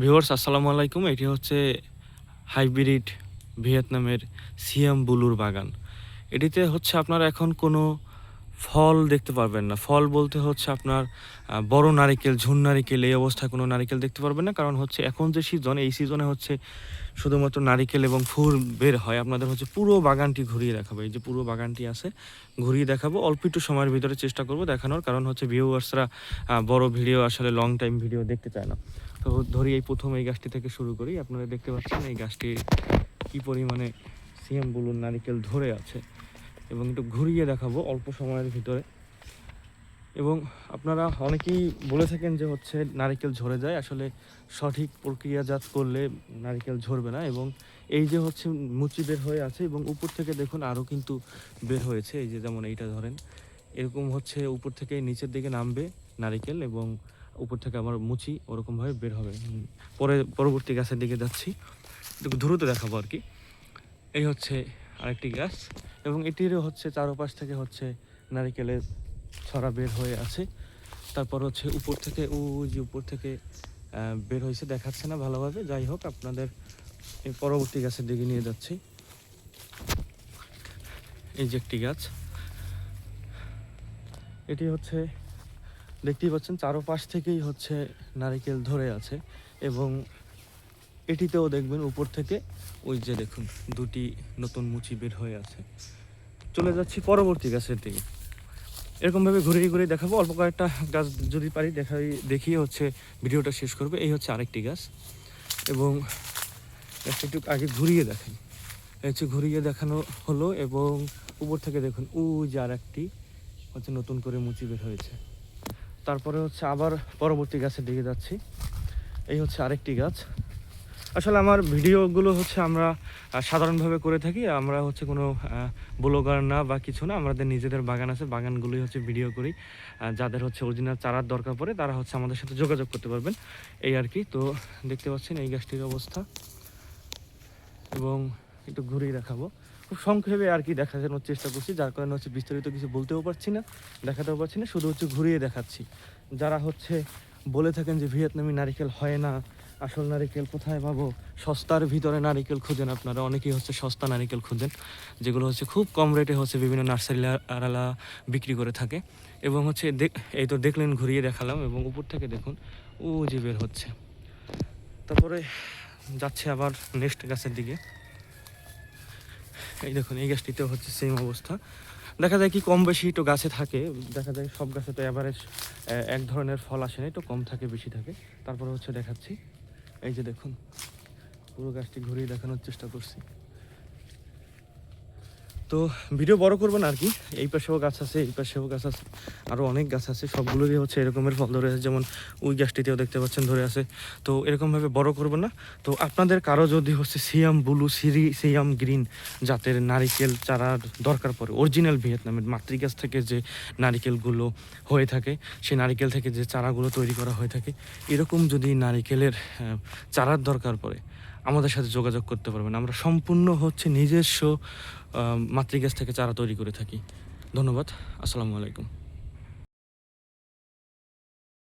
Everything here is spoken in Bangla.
ভিউয়ার্স, আসসালামু আলাইকুম। এটি হচ্ছে হাইব্রিড ভিয়েতনামের সিয়াম বুলুর বাগান। এটিতে হচ্ছে আপনারা এখন কোনো ফল দেখতে পারবেন না। ফল বলতে হচ্ছে আপনার বড় নারিকেল, ঝুন নারিকেল, এই অবস্থায় কোনো নারিকেল দেখতে পারবেন না। কারণ হচ্ছে এখন যে সিজন, এই সিজনে হচ্ছে শুধুমাত্র নারিকেল এবং ফুল বের হয়। আপনাদের হচ্ছে পুরো বাগানটি ঘুরিয়ে দেখাবো। এই যে পুরো বাগানটি আছে, ঘুরিয়ে দেখাবো। অল্প একটু সময়ের ভিতরে চেষ্টা করব দেখানোর। কারণ হচ্ছে ভিউয়ার্সরা বড় ভিডিও আসলে লং টাইম ভিডিও দেখতে চায় না। তো ধরি এই প্রথম এই গাছটি থেকে শুরু করি। আপনারা দেখতে পাচ্ছেন এই গাছটি কি পরিমাণে সিএম বলুন নারিকেল ধরে আছে এবং একটু ঘুরিয়ে দেখাবো অল্প সময়ের ভিতরে। এবং আপনারা অনেকেই বলে থাকেন যে হচ্ছে নারিকেল ঝরে যায়। আসলে সঠিক প্রক্রিয়াজাত করলে নারিকেল ঝরবে না এবং এই যে হচ্ছে মুচি বের হয়ে আছে এবং উপর থেকে দেখুন আরও কিন্তু বের হয়েছে। এই যে যেমন এইটা ধরেন, এরকম হচ্ছে উপর থেকে নিচের দিকে নামবে নারিকেল এবং উপর থেকে আবার মুচি ওরকমভাবে বের হবে। পরে পরবর্তী গাছের দিকে যাচ্ছি। দ্রুত দেখাবো আর কি। এই হচ্ছে আরেকটি গাছ এবং এটিরও হচ্ছে চারোপাশ থেকে হচ্ছে নারিকেলের ছড়া বের হয়ে আছে। তারপর হচ্ছে উপর থেকে, ওই যে উপর থেকে বের হয়েছে, দেখাচ্ছে না ভালোভাবে। যাই হোক, আপনাদের পরবর্তী গাছের দিকে নিয়ে যাচ্ছি। এই যে একটি গাছ, এটি হচ্ছে দেখতেই পাচ্ছেন, চারোপাশ থেকেই হচ্ছে নারিকেল ধরে আছে এবং এটিতেও দেখবেন উপর থেকে ওই যে দেখুন, দুটি নতুন মুচি বের হয়ে আছে। চলে যাচ্ছি পরবর্তী গাছের দিকে। এরকমভাবে ঘুরিয়ে ঘুরিয়ে দেখাবো, অল্প কয়েকটা গাছ যদি পারি দেখাই, দেখিয়ে হচ্ছে ভিডিওটা শেষ করবে। এই হচ্ছে আরেকটি গাছ এবং একটু আগে ঘুরিয়ে দেখেন। হচ্ছে ঘুরিয়ে দেখানো হলো এবং উপর থেকে দেখুন ও যে আর একটি হচ্ছে নতুন করে মুচি বের হয়েছে। তারপরে হচ্ছে আবার পরবর্তী গাছের দিকে যাচ্ছি। এই হচ্ছে আরেকটি গাছ। আসলে আমার ভিডিওগুলো হচ্ছে আমরা সাধারণভাবে করে থাকি। আমরা হচ্ছে কোনো ব্লগার না বা কিছু না, আমাদের নিজেদের বাগান আছে, বাগানগুলোই হচ্ছে ভিডিও করি। যাদের হচ্ছে অরিজিনাল চারার দরকার পড়ে, তারা হচ্ছে আমাদের সাথে যোগাযোগ করতে পারবেন। এই আর কি। তো দেখতে পাচ্ছেন এই গাছটির অবস্থা। এবং একটু ঘুরিয়ে দেখাবো। খুব সংক্ষেপে আর কি দেখানোর চেষ্টা করছি, যার কারণে হচ্ছে বিস্তারিত কিছু বলতেও পারছি না, দেখাতেও পারছি না, শুধু হচ্ছে ঘুরিয়ে দেখাচ্ছি। যারা হচ্ছে বলে থাকেন যে ভিয়েতনামি নারিকেল হয় না, আসল নারিকেল কোথায় পাবো? সস্তার ভিতরে নারিকেল খুঁজেন আপনারা, অনেকেই হচ্ছে সস্তা নারিকেল খুঁজেন, যেগুলো হচ্ছে খুব কম রেটে হচ্ছে বিভিন্ন নার্সারি আড়ালা বিক্রি করে থাকে। এবং হচ্ছে এই তো দেখলেন, ঘুরিয়ে দেখালাম এবং উপর থেকে দেখুন, ও যে বের হচ্ছে। তারপরে যাচ্ছে আবার নেক্সট গাছের দিকে। এই দেখুন, এই গাছটিতেও হচ্ছে সেম অবস্থা। দেখা যায় কি কম বেশি একটু গাছে থাকে, দেখা যায় সব গাছে তো অ্যাভারেজ এক ধরনের ফল আসে না একটু কম থাকে, বেশি থাকে। তারপরে হচ্ছে দেখাচ্ছি। এই যে দেখুন, পুরো গাছটি ঘুরিয়ে দেখানোর চেষ্টা করছি। তো ভিডিও বড় করব না আর কি। এই পাশেও গাছ আছে, এই পাশেও গাছ আছে আরও অনেক গাছ আছে, সবগুলোরই হচ্ছে এরকমের ফল ধরে আছে, যেমন ওই গাছটিতেও দেখতে পাচ্ছেন ধরে আছে। তো এরকমভাবে বড় করব না। তো আপনাদের কারও যদি হচ্ছে সিয়াম ব্লু, সিরি, সিয়াম গ্রিন জাতের নারিকেল চারার দরকার পড়ে, অরিজিনাল ভিয়েতনামের মাতৃগাছ থেকে যে নারিকেলগুলো হয়ে থাকে, সেই নারিকেল থেকে যে চারাগুলো তৈরি করা হয়ে থাকে, এরকম যদি নারিকেলের চারার দরকার পড়ে আমাদের সাথে যোগাযোগ করতে পারবেন। আমরা সম্পূর্ণ হচ্ছে নিজস্ব মাতৃগ্যাস থেকে চারা তৈরি করে থাকি। ধন্যবাদ। আসসালামু আলাইকুম।